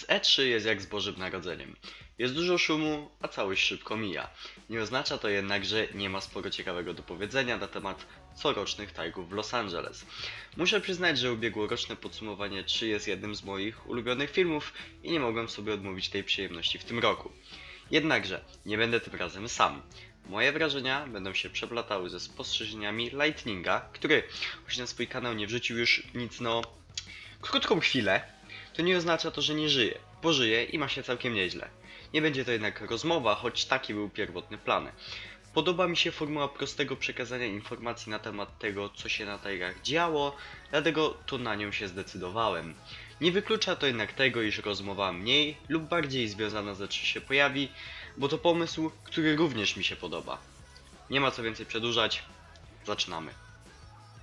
Z E3 jest jak z Bożym Narodzeniem. Jest dużo szumu, a całość szybko mija. Nie oznacza to jednak, że nie ma sporo ciekawego do powiedzenia na temat corocznych targów w Los Angeles. Muszę przyznać, że ubiegłoroczne podsumowanie 3 jest jednym z moich ulubionych filmów i nie mogłem sobie odmówić tej przyjemności w tym roku. Jednakże nie będę tym razem sam. Moje wrażenia będą się przeplatały ze spostrzeżeniami Lightninga, który choć na swój kanał nie wrzucił już nic no krótką chwilę, to nie oznacza to, że nie żyje, bo żyje i ma się całkiem nieźle. Nie będzie to jednak rozmowa, choć taki był pierwotny plan. Podoba mi się formuła prostego przekazania informacji na temat tego, co się na targach działo, dlatego to na nią się zdecydowałem. Nie wyklucza to jednak tego, iż rozmowa mniej lub bardziej związana z E3 się pojawi, bo to pomysł, który również mi się podoba. Nie ma co więcej przedłużać, zaczynamy.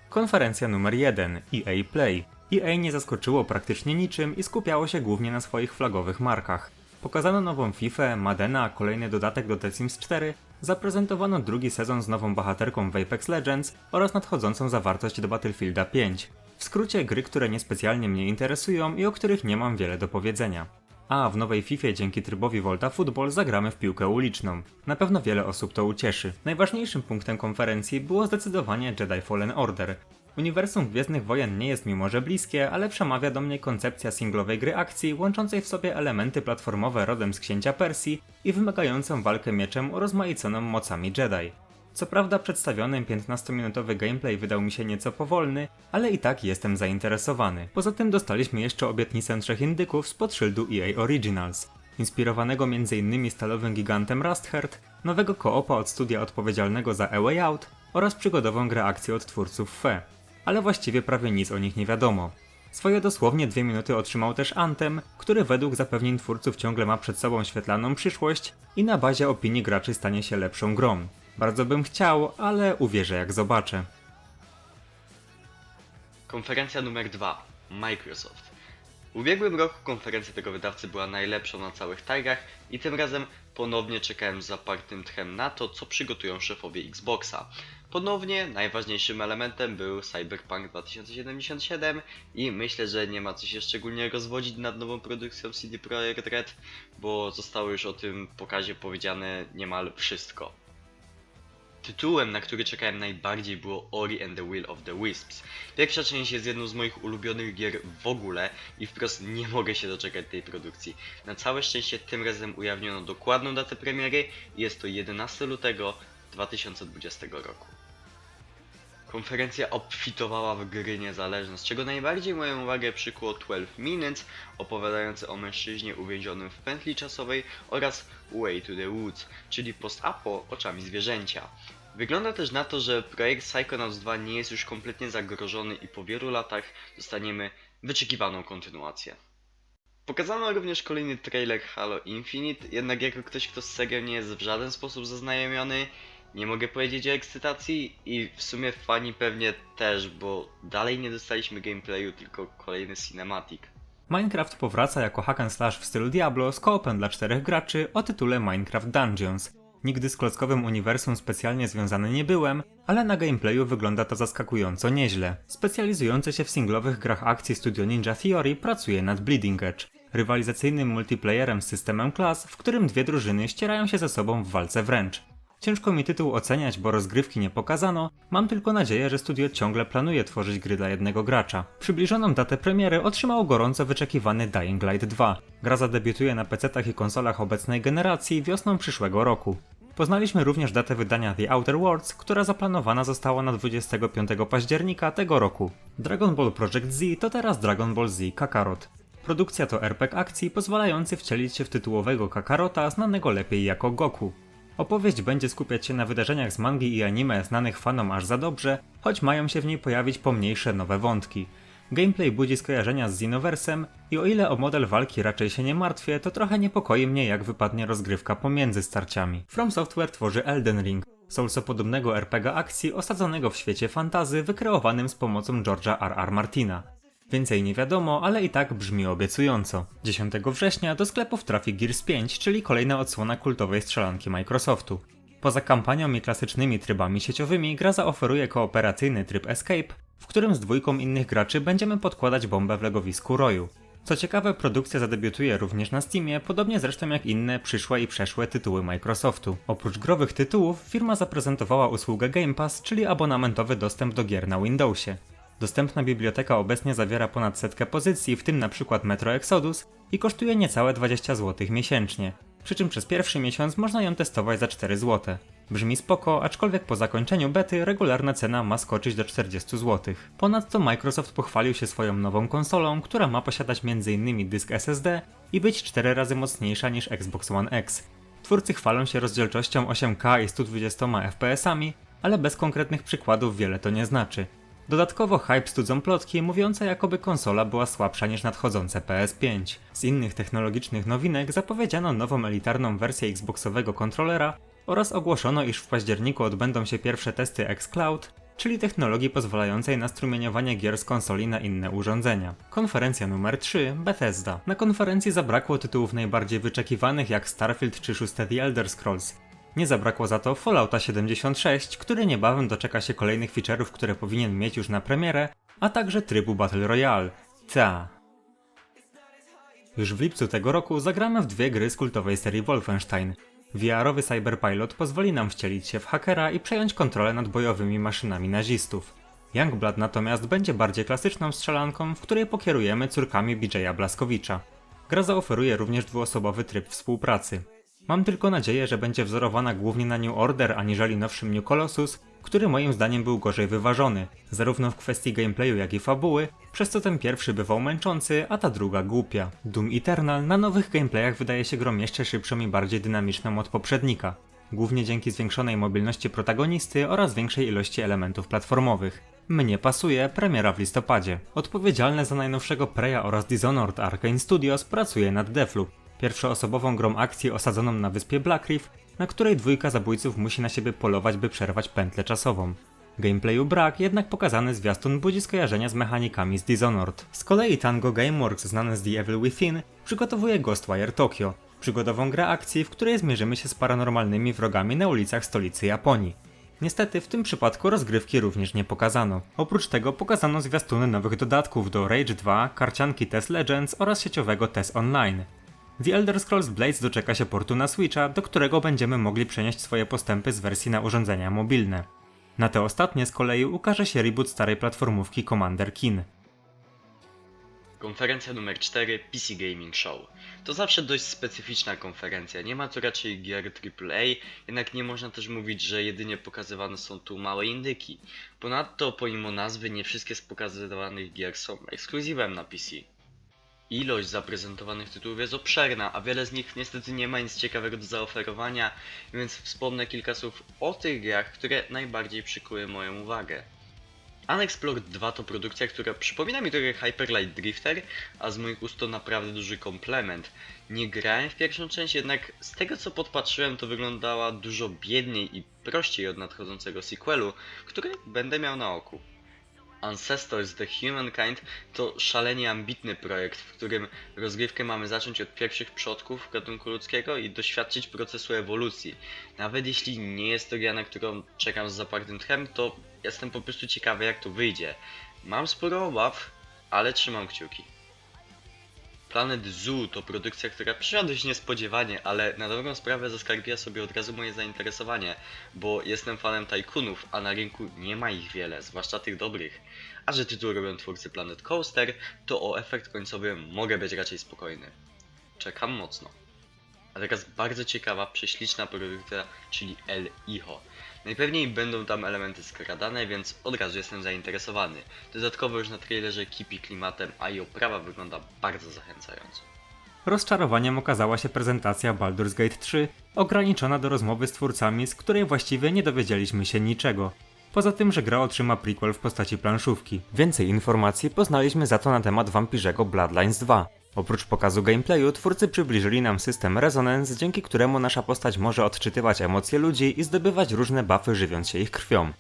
Konferencja numer 1 EA Play. EA nie zaskoczyło praktycznie niczym i skupiało się głównie na swoich flagowych markach. Pokazano nową FIFA, Madena, kolejny dodatek do The Sims 4, zaprezentowano drugi sezon z nową bohaterką w Apex Legends oraz nadchodzącą zawartość do Battlefielda 5. W skrócie gry, które niespecjalnie mnie interesują i o których nie mam wiele do powiedzenia. A w nowej FIFA dzięki trybowi Volta Football zagramy w piłkę uliczną. Na pewno wiele osób to ucieszy. Najważniejszym punktem konferencji było zdecydowanie Jedi Fallen Order. Uniwersum Gwiezdnych Wojen nie jest mimo że bliskie, ale przemawia do mnie koncepcja singlowej gry akcji, łączącej w sobie elementy platformowe rodem z księcia Persji i wymagającą walkę mieczem urozmaiconą mocami Jedi. Co prawda przedstawiony 15-minutowy gameplay wydał mi się nieco powolny, ale i tak jestem zainteresowany. Poza tym dostaliśmy jeszcze obietnicę trzech indyków spod szyldu EA Originals. Inspirowanego m.in. stalowym gigantem Rustherd, nowego koopa od studia odpowiedzialnego za A Way Out oraz przygodową grę akcji od twórców Fe. Ale właściwie prawie nic o nich nie wiadomo. Swoje dosłownie dwie minuty otrzymał też Anthem, który według zapewnień twórców ciągle ma przed sobą świetlaną przyszłość i na bazie opinii graczy stanie się lepszą grą. Bardzo bym chciał, ale uwierzę jak zobaczę. Konferencja numer 2. Microsoft. W ubiegłym roku konferencja tego wydawcy była najlepszą na całych targach i tym razem ponownie czekałem z zapartym tchem na to, co przygotują szefowie Xboxa. Ponownie najważniejszym elementem był Cyberpunk 2077 i myślę, że nie ma co się szczególnie rozwodzić nad nową produkcją CD Projekt Red, bo zostało już o tym pokazie powiedziane niemal wszystko. Tytułem, na który czekałem najbardziej było Ori and the Will of the Wisps. Pierwsza część jest jedną z moich ulubionych gier w ogóle i wprost nie mogę się doczekać tej produkcji. Na całe szczęście tym razem ujawniono dokładną datę premiery i jest to 11 lutego 2020 roku. Konferencja obfitowała w gry niezależne, z czego najbardziej moją uwagę przykuło 12 Minutes, opowiadający o mężczyźnie uwięzionym w pętli czasowej oraz Way to the Woods, czyli post-apo oczami zwierzęcia. Wygląda też na to, że projekt Psychonauts 2 nie jest już kompletnie zagrożony i po wielu latach dostaniemy wyczekiwaną kontynuację. Pokazano również kolejny trailer Halo Infinite, jednak jako ktoś, kto z serią nie jest w żaden sposób zaznajomiony, nie mogę powiedzieć o ekscytacji i w sumie fani pewnie też, bo dalej nie dostaliśmy gameplayu, tylko kolejny cinematic. Minecraft powraca jako hack and slash w stylu Diablo z koopem dla czterech graczy o tytule Minecraft Dungeons. Nigdy z klockowym uniwersum specjalnie związany nie byłem, ale na gameplayu wygląda to zaskakująco nieźle. Specjalizujące się w singlowych grach akcji studio Ninja Theory pracuje nad Bleeding Edge, rywalizacyjnym multiplayerem z systemem klas, w którym dwie drużyny ścierają się ze sobą w walce wręcz. Ciężko mi tytuł oceniać, bo rozgrywki nie pokazano, mam tylko nadzieję, że studio ciągle planuje tworzyć gry dla jednego gracza. Przybliżoną datę premiery otrzymał gorąco wyczekiwany Dying Light 2. Gra zadebiutuje na PC-tach i konsolach obecnej generacji wiosną przyszłego roku. Poznaliśmy również datę wydania The Outer Worlds, która zaplanowana została na 25 października tego roku. Dragon Ball Project Z to teraz Dragon Ball Z Kakarot. Produkcja to RPG akcji pozwalający wcielić się w tytułowego Kakarota znanego lepiej jako Goku. Opowieść będzie skupiać się na wydarzeniach z mangi i anime znanych fanom aż za dobrze, choć mają się w niej pojawić pomniejsze nowe wątki. Gameplay budzi skojarzenia z Xenoversem i o ile o model walki raczej się nie martwię, to trochę niepokoi mnie jak wypadnie rozgrywka pomiędzy starciami. From Software tworzy Elden Ring, soulsopodobnego RPG akcji osadzonego w świecie fantazy wykreowanym z pomocą George'a R.R. Martina. Więcej nie wiadomo, ale i tak brzmi obiecująco. 10 września do sklepów trafi Gears 5, czyli kolejna odsłona kultowej strzelanki Microsoftu. Poza kampanią i klasycznymi trybami sieciowymi, gra zaoferuje kooperacyjny tryb Escape, w którym z dwójką innych graczy będziemy podkładać bombę w legowisku Roju. Co ciekawe, produkcja zadebiutuje również na Steamie, podobnie zresztą jak inne przyszłe i przeszłe tytuły Microsoftu. Oprócz growych tytułów, firma zaprezentowała usługę Game Pass, czyli abonamentowy dostęp do gier na Windowsie. Dostępna biblioteka obecnie zawiera ponad setkę pozycji, w tym np. Metro Exodus i kosztuje niecałe 20 zł miesięcznie. Przy czym przez pierwszy miesiąc można ją testować za 4 zł. Brzmi spoko, aczkolwiek po zakończeniu bety regularna cena ma skoczyć do 40 zł. Ponadto Microsoft pochwalił się swoją nową konsolą, która ma posiadać m.in. dysk SSD i być 4 razy mocniejsza niż Xbox One X. Twórcy chwalą się rozdzielczością 8K i 120 FPS-ami, ale bez konkretnych przykładów wiele to nie znaczy. Dodatkowo hype studzą plotki mówiące jakoby konsola była słabsza niż nadchodzące PS5. Z innych technologicznych nowinek zapowiedziano nową elitarną wersję Xboxowego kontrolera oraz ogłoszono, iż w październiku odbędą się pierwsze testy xCloud, czyli technologii pozwalającej na strumieniowanie gier z konsoli na inne urządzenia. Konferencja numer 3 Bethesda. Na konferencji zabrakło tytułów najbardziej wyczekiwanych jak Starfield czy szóste The Elder Scrolls. Nie zabrakło za to Fallouta 76, który niebawem doczeka się kolejnych feature'ów, które powinien mieć już na premierę, a także trybu Battle Royale. Ta. Już w lipcu tego roku zagramy w dwie gry z kultowej serii Wolfenstein. VR-owy Cyberpilot pozwoli nam wcielić się w hakera i przejąć kontrolę nad bojowymi maszynami nazistów. Youngblood natomiast będzie bardziej klasyczną strzelanką, w której pokierujemy córkami BJ'a Blaskowicza. Gra zaoferuje również dwuosobowy tryb współpracy. Mam tylko nadzieję, że będzie wzorowana głównie na New Order aniżeli nowszym New Colossus, który moim zdaniem był gorzej wyważony, zarówno w kwestii gameplayu jak i fabuły, przez co ten pierwszy bywał męczący, a ta druga głupia. Doom Eternal na nowych gameplayach wydaje się grom jeszcze szybszą i bardziej dynamiczną od poprzednika, głównie dzięki zwiększonej mobilności protagonisty oraz większej ilości elementów platformowych. Mnie pasuje premiera w listopadzie. Odpowiedzialne za najnowszego Preya oraz Dishonored Arcane Studios pracuje nad Deathloop, pierwszoosobową grą akcji osadzoną na wyspie Black Reef, na której dwójka zabójców musi na siebie polować, by przerwać pętlę czasową. Gameplayu brak, jednak pokazany zwiastun budzi skojarzenia z mechanikami z Dishonored. Z kolei Tango Gameworks, znane z The Evil Within, przygotowuje Ghostwire Tokyo, przygodową grę akcji, w której zmierzymy się z paranormalnymi wrogami na ulicach stolicy Japonii. Niestety w tym przypadku rozgrywki również nie pokazano. Oprócz tego pokazano zwiastuny nowych dodatków do Rage 2, karcianki TES Legends oraz sieciowego TES Online. The Elder Scrolls Blades doczeka się portu na Switcha, do którego będziemy mogli przenieść swoje postępy z wersji na urządzenia mobilne. Na te ostatnie z kolei ukaże się reboot starej platformówki Commander Keen. Konferencja numer 4 PC Gaming Show. To zawsze dość specyficzna konferencja, nie ma tu raczej gier AAA, jednak nie można też mówić, że jedynie pokazywane są tu małe indyki. Ponadto, pomimo nazwy, nie wszystkie z pokazywanych gier są ekskluzywem na PC. Ilość zaprezentowanych tytułów jest obszerna, a wiele z nich niestety nie ma nic ciekawego do zaoferowania, więc wspomnę kilka słów o tych grach, które najbardziej przykuły moją uwagę. Unexplored 2 to produkcja, która przypomina mi trochę Hyper Light Drifter, a z moich ust to naprawdę duży komplement. Nie grałem w pierwszą część, jednak z tego co podpatrzyłem to wyglądała dużo biedniej i prościej od nadchodzącego sequelu, który będę miał na oku. Ancestors The Humankind to szalenie ambitny projekt, w którym rozgrywkę mamy zacząć od pierwszych przodków gatunku ludzkiego i doświadczyć procesu ewolucji. Nawet jeśli nie jest to gra, na którą czekam z zapartym tchem, to jestem po prostu ciekawy jak to wyjdzie. Mam sporo obaw, ale trzymam kciuki. Planet Zoo to produkcja, która przyszła dość niespodziewanie, ale na dobrą sprawę zaskarbiła sobie od razu moje zainteresowanie, bo jestem fanem tajkunów, a na rynku nie ma ich wiele, zwłaszcza tych dobrych. A że tytuł robią twórcy Planet Coaster, to o efekt końcowy mogę być raczej spokojny. Czekam mocno. A teraz bardzo ciekawa, prześliczna produkcja, czyli El Iho. Najpewniej będą tam elementy skradane, więc od razu jestem zainteresowany. Dodatkowo już na trailerze kipi klimatem, a i oprawa wygląda bardzo zachęcająco. Rozczarowaniem okazała się prezentacja Baldur's Gate 3, ograniczona do rozmowy z twórcami, z której właściwie nie dowiedzieliśmy się niczego. Poza tym, że gra otrzyma prequel w postaci planszówki. Więcej informacji poznaliśmy za to na temat wampirzego Bloodlines 2. Oprócz pokazu gameplayu, twórcy przybliżyli nam system Resonance, dzięki któremu nasza postać może odczytywać emocje ludzi i zdobywać różne buffy żywiąc się ich krwią.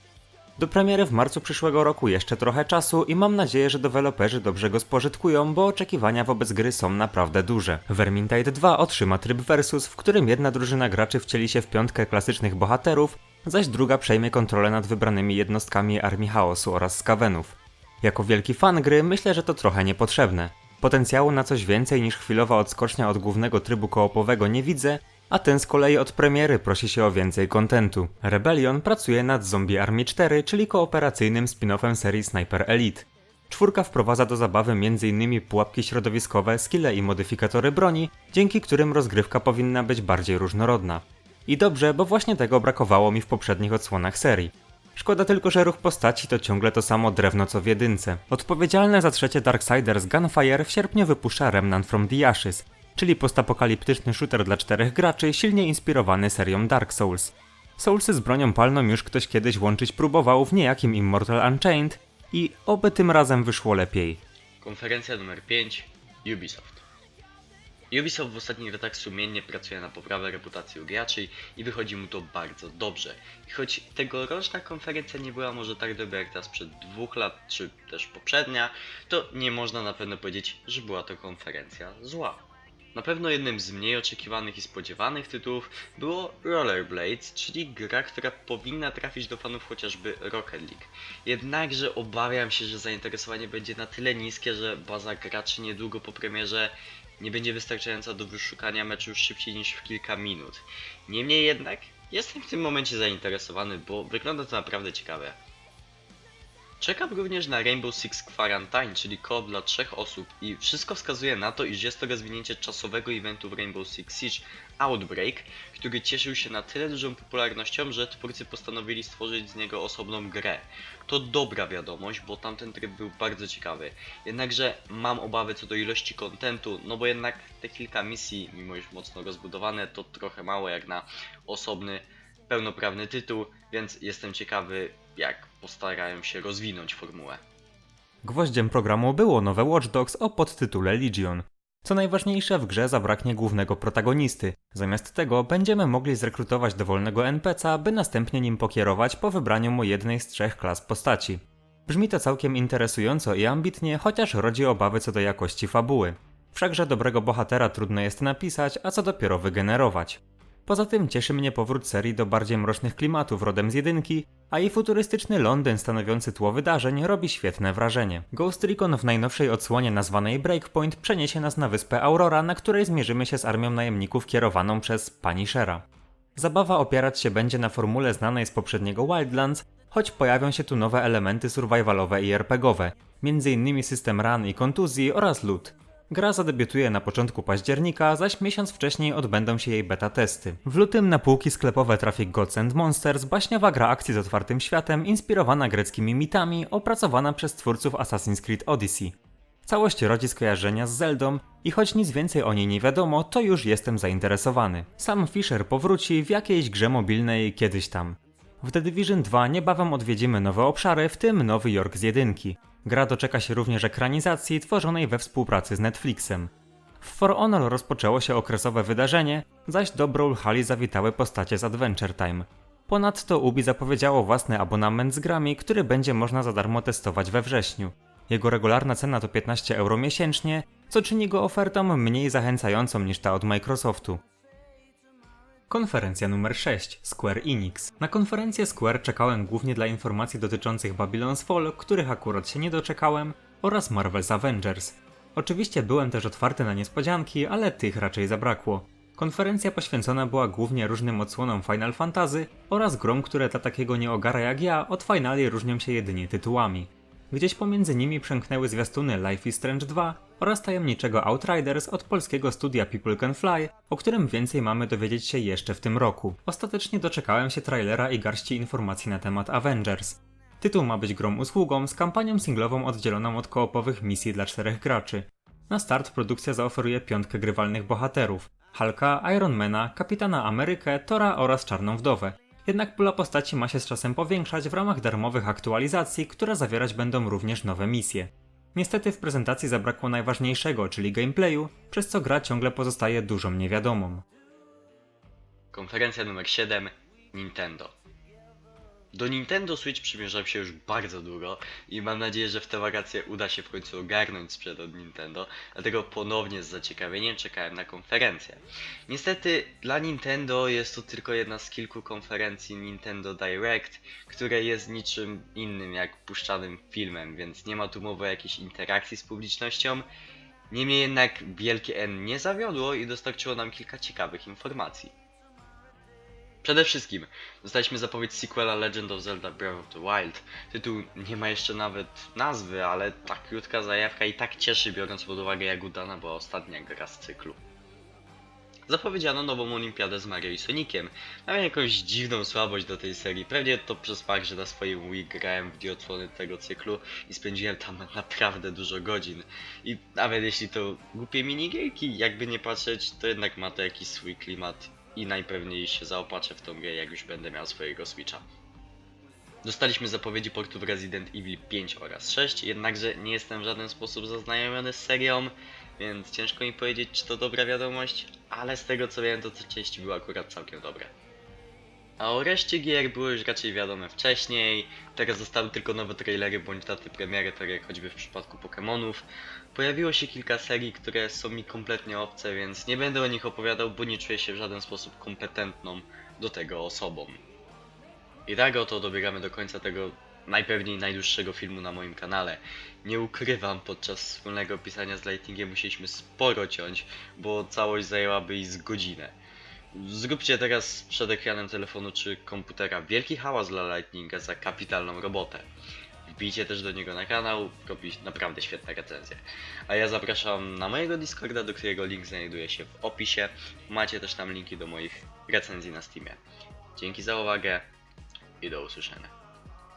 Do premiery w marcu przyszłego roku jeszcze trochę czasu i mam nadzieję, że deweloperzy dobrze go spożytkują, bo oczekiwania wobec gry są naprawdę duże. Vermintide 2 otrzyma tryb Versus, w którym jedna drużyna graczy wcieli się w piątkę klasycznych bohaterów, zaś druga przejmie kontrolę nad wybranymi jednostkami Armii Chaosu oraz Skavenów. Jako wielki fan gry myślę, że to trochę niepotrzebne. Potencjału na coś więcej niż chwilowa odskocznia od głównego trybu koopowego nie widzę, a ten z kolei od premiery prosi się o więcej kontentu. Rebellion pracuje nad Zombie Army 4, czyli kooperacyjnym spin-offem serii Sniper Elite. Czwórka wprowadza do zabawy m.in. pułapki środowiskowe, skille i modyfikatory broni, dzięki którym rozgrywka powinna być bardziej różnorodna. I dobrze, bo właśnie tego brakowało mi w poprzednich odsłonach serii. Szkoda tylko, że ruch postaci to ciągle to samo drewno co w jedynce. Odpowiedzialne za trzecie Darksiders Gunfire w sierpniu wypuszcza Remnant from the Ashes, czyli postapokaliptyczny shooter dla czterech graczy silnie inspirowany serią Dark Souls. Soulsy z bronią palną już ktoś kiedyś łączyć próbował w niejakim Immortal Unchained i oby tym razem wyszło lepiej. Konferencja numer 5 Ubisoft. Ubisoft w ostatnich latach sumiennie pracuje na poprawę reputacji graczy i wychodzi mu to bardzo dobrze. I choć tegoroczna konferencja nie była może tak dobra jak ta sprzed dwóch lat, czy też poprzednia, to nie można na pewno powiedzieć, że była to konferencja zła. Na pewno jednym z mniej oczekiwanych i spodziewanych tytułów było Rollerblades, czyli gra, która powinna trafić do fanów chociażby Rocket League. Jednakże obawiam się, że zainteresowanie będzie na tyle niskie, że baza graczy niedługo po premierze nie będzie wystarczająca do wyszukania meczu szybciej niż w kilka minut. Niemniej jednak jestem w tym momencie zainteresowany, bo wygląda to naprawdę ciekawe. Czekam również na Rainbow Six Quarantine, czyli koop dla trzech osób i wszystko wskazuje na to, iż jest to rozwinięcie czasowego eventu w Rainbow Six Siege Outbreak, który cieszył się na tyle dużą popularnością, że twórcy postanowili stworzyć z niego osobną grę. To dobra wiadomość, bo tamten tryb był bardzo ciekawy. Jednakże mam obawy co do ilości kontentu, no bo jednak te kilka misji, mimo iż mocno rozbudowane, to trochę mało jak na osobny, pełnoprawny tytuł, więc jestem ciekawy jak postarają się rozwinąć formułę. Gwoździem programu było nowe Watch Dogs o podtytule Legion. Co najważniejsze, w grze zabraknie głównego protagonisty. Zamiast tego będziemy mogli zrekrutować dowolnego NPC'a, by następnie nim pokierować po wybraniu mu jednej z trzech klas postaci. Brzmi to całkiem interesująco i ambitnie, chociaż rodzi obawy co do jakości fabuły. Wszakże dobrego bohatera trudno jest napisać, a co dopiero wygenerować. Poza tym cieszy mnie powrót serii do bardziej mrocznych klimatów rodem z jedynki, a jej futurystyczny Londyn stanowiący tło wydarzeń robi świetne wrażenie. Ghost Recon w najnowszej odsłonie nazwanej Breakpoint przeniesie nas na wyspę Aurora, na której zmierzymy się z armią najemników kierowaną przez Punishera. Zabawa opierać się będzie na formule znanej z poprzedniego Wildlands, choć pojawią się tu nowe elementy survivalowe i RPGowe, m.in. system ran i kontuzji oraz loot. Gra zadebiutuje na początku października, zaś miesiąc wcześniej odbędą się jej beta testy. W lutym na półki sklepowe trafi Gods and Monsters, baśniowa gra akcji z otwartym światem, inspirowana greckimi mitami, opracowana przez twórców Assassin's Creed Odyssey. Całość rodzi skojarzenia z Zeldą i choć nic więcej o niej nie wiadomo, to już jestem zainteresowany. Sam Fisher powróci w jakiejś grze mobilnej kiedyś tam. W The Division 2 niebawem odwiedzimy nowe obszary, w tym Nowy Jork z jedynki. Gra doczeka się również ekranizacji tworzonej we współpracy z Netflixem. W For Honor rozpoczęło się okresowe wydarzenie, zaś do Brawlhalla zawitały postacie z Adventure Time. Ponadto Ubi zapowiedziało własny abonament z grami, który będzie można za darmo testować we wrześniu. Jego regularna cena to 15 euro miesięcznie, co czyni go ofertą mniej zachęcającą niż ta od Microsoftu. Konferencja numer 6 Square Enix. Na konferencję Square czekałem głównie dla informacji dotyczących Babylon's Fall, których akurat się nie doczekałem, oraz Marvel's Avengers. Oczywiście byłem też otwarty na niespodzianki, ale tych raczej zabrakło. Konferencja poświęcona była głównie różnym odsłonom Final Fantasy oraz grom, które dla takiego nieogara jak ja od finali różnią się jedynie tytułami. Gdzieś pomiędzy nimi przemknęły zwiastuny Life is Strange 2 oraz tajemniczego Outriders od polskiego studia People Can Fly, o którym więcej mamy dowiedzieć się jeszcze w tym roku. Ostatecznie doczekałem się trailera i garści informacji na temat Avengers. Tytuł ma być grą usługą z kampanią singlową oddzieloną od koopowych misji dla czterech graczy. Na start produkcja zaoferuje piątkę grywalnych bohaterów: Hulka, Ironmana, Kapitana Amerykę, Tora oraz Czarną Wdowę. Jednak pula postaci ma się z czasem powiększać w ramach darmowych aktualizacji, które zawierać będą również nowe misje. Niestety w prezentacji zabrakło najważniejszego, czyli gameplayu, przez co gra ciągle pozostaje dużą niewiadomą. Konferencja numer 7 Nintendo. Do Nintendo Switch przymierzam się już bardzo długo i mam nadzieję, że w te wakacje uda się w końcu ogarnąć sprzęt od Nintendo, dlatego ponownie z zaciekawieniem czekałem na konferencję. Niestety dla Nintendo jest to tylko jedna z kilku konferencji Nintendo Direct, które jest niczym innym jak puszczanym filmem, więc nie ma tu mowy o jakiejś interakcji z publicznością Niemniej jednak wielkie N nie zawiodło i dostarczyło nam kilka ciekawych informacji. Przede wszystkim dostaliśmy zapowiedź sequela Legend of Zelda Breath of the Wild. Tytuł nie ma jeszcze nawet nazwy, ale ta krótka zajawka i tak cieszy biorąc pod uwagę jak udana była ostatnia gra z cyklu. Zapowiedziano nową olimpiadę z Mario i Soniciem. Mam jakąś dziwną słabość do tej serii. Pewnie to przez fakt, że na swoim Wii grałem w dwie tego cyklu i spędziłem tam naprawdę dużo godzin. I nawet jeśli to głupie minigierki, jakby nie patrzeć, to jednak ma to jakiś swój klimat i najpewniej się zaopatrzę w tą grę, jak już będę miał swojego Switcha. Dostaliśmy zapowiedzi portów Resident Evil 5 oraz 6, jednakże nie jestem w żaden sposób zaznajomiony z serią, więc ciężko mi powiedzieć, czy to dobra wiadomość, ale z tego co wiem, to te części były akurat całkiem dobre. A o reszcie gier było już raczej wiadome wcześniej, teraz zostały tylko nowe trailery bądź daty premiery, tak jak choćby w przypadku Pokémonów. Pojawiło się kilka serii, które są mi kompletnie obce, więc nie będę o nich opowiadał, bo nie czuję się w żaden sposób kompetentną do tego osobą. I tak oto dobiegamy do końca tego najpewniej najdłuższego filmu na moim kanale. Nie ukrywam, podczas wspólnego pisania z Lightingiem musieliśmy sporo ciąć, bo całość zajęłaby i z godzinę. Zróbcie teraz przed ekranem telefonu czy komputera wielki hałas dla Lightninga za kapitalną robotę. Wbijcie też do niego na kanał, robi naprawdę świetne recenzje. A ja zapraszam na mojego Discorda, do którego link znajduje się w opisie. Macie też tam linki do moich recenzji na Steamie. Dzięki za uwagę i do usłyszenia.